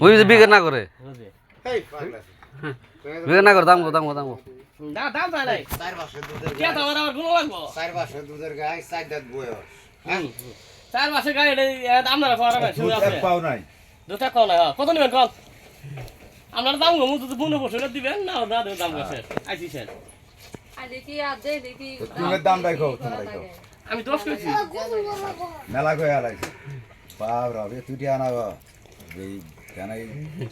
ওই যে বিক্রি না করে? বিক্রি না করে দাম গো দাম গো দাম গো দাম দাম চাই নাই। চার মাসে দুধের কে গাই তোমার আবার গুণ লাগবো চার মাসে দুধের গাই চার দাঁত বয়স। হ্যাঁ? হ্যাঁ। কত নেবেন কল? আপনারা দাম গো মুতো পনেরো বছর দিবেন না না দাম আইসি স্যার দেখি তুমি দাম রাখো আমি দোষ করেছি মেলা কই আলাইছে। বাপ রে তুই টিয়া না এই কেন এই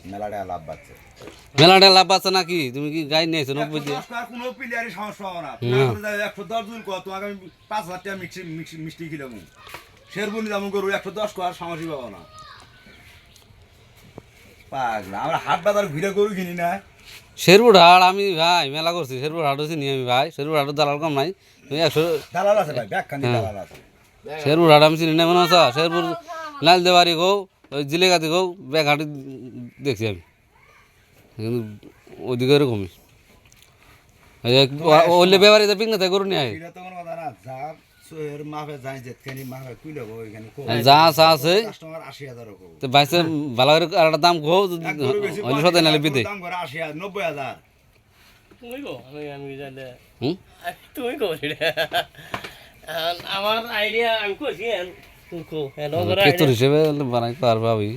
মেলাটা লাভ পাচ্ছে মেলাটা লাভ আছে নাকি? তুমি কি গাই নিয়েছো নব্বই কোনো প্লেয়ারই সমস্যা হবে না। একশো দশ জন কো তোমাকে আমি পাঁচ হাজার টাকা মিষ্টি মিষ্টি- মিষ্টি কিলাম শের বলি দাম করব একশো দশ কো আর পাবো না। পাগলা আমরা হাট বাজার ঘুরে গরু কিনি না। শেরপুর হাট আমি ভাই মেলা করছি শেরপুর হাট হচ্ছে নিয়ে আমি ভাই। শেরপুর হাটের দালাল কম নাই। তুমি একশো দালাল আছে ভাই ব্যাগখানি হ্যাঁ। দালাল আছে। শেরপুর হাট আমি চিনি না মনে হচ্ছে। শেরপুর লাল দেবারি গো। ওই জিলেগাতি গো ব্যাগ হাটে দেখছি আমি। কিন্তু ওইদিকে এরকমই তো কোনো কথা না যা সোহের মাফে যাই যেখানে মাফে কুইলে গো ওইখানে কো যা চা আছে। কাস্টমার আশি হাজার কো তো বাইসে ভালো করে আর একটা দাম কো সদাই নালে বিদে। নব্বই হাজার। আমার আইডিয়া আমি কইছি কেতুর হিসেবে বানাই পারবা আমি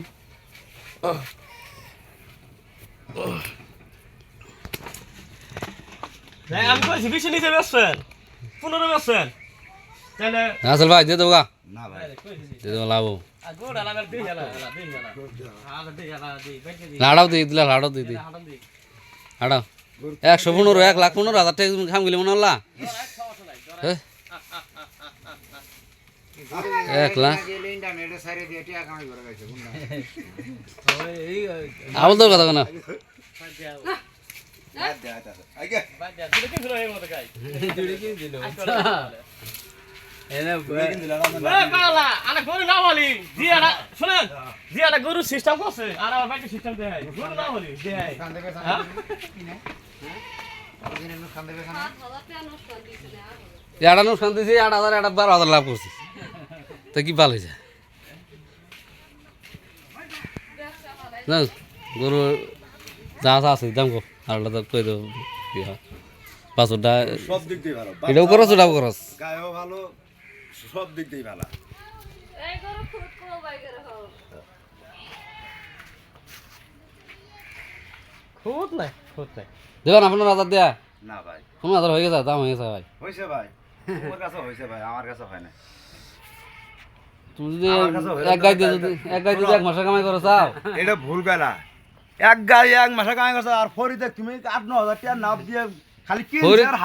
কইছি বেশি নিতে ব্যস্তেন পনেরো ব্যস্তেন তাহলে আসল ভাই দিয়ে দেবো না দিয়ে দেবো লাভ লাড়াও দিয়ে দিলে লাড়াও দিয়ে দিই একশো পনেরো এক লাখ পনেরো হাজার টাকা খাম গেলে মনে হল্লা হ্যাঁ? এক লাখ গেলে ইন্টারনেটে সাইরে দিয়ে টিয়া কামাই করে গেছে বুঝলা আবল তোর কথা কেন আগে বাদ যা তুই কি শুরু মতো গাই এ বালা আরে গরু সিস্টেম করছে আর আমার বাইকে সিস্টেম দেয় গরু না দেয় হাজার আট হাজার এটা বারো হাজার লাভ করছি তা কি ভালো হয়েছে না গরু যা আছে দাম কো আর কই দেবো? কি হয় পাঁচশোটা সব দিক দিয়ে ভালো। এটাও করস ওটাও করস গায়েও ভালো সব দিক দিয়ে ভালো। খুব নাই খুদ নাই। দেবেন আপনার হাজার দেয়া? না ভাই। পনেরো হাজার হয়ে গেছে দাম হয়ে গেছে ভাই। হয়েছে ভাই। তোমার কাছে হয়েছে ভাই আমার কাছে হয় না তুমি যদি এক গাই দিয়ে যদি এক গাই যদি এক মাসে কামাই করো চাও? এটা ভুল গেলা এক গাড়ি এক মাসা কামাই করছ আর ফরিদে তুমি আট ন হাজার টাকা নাপ দিয়ে খালি কি হাত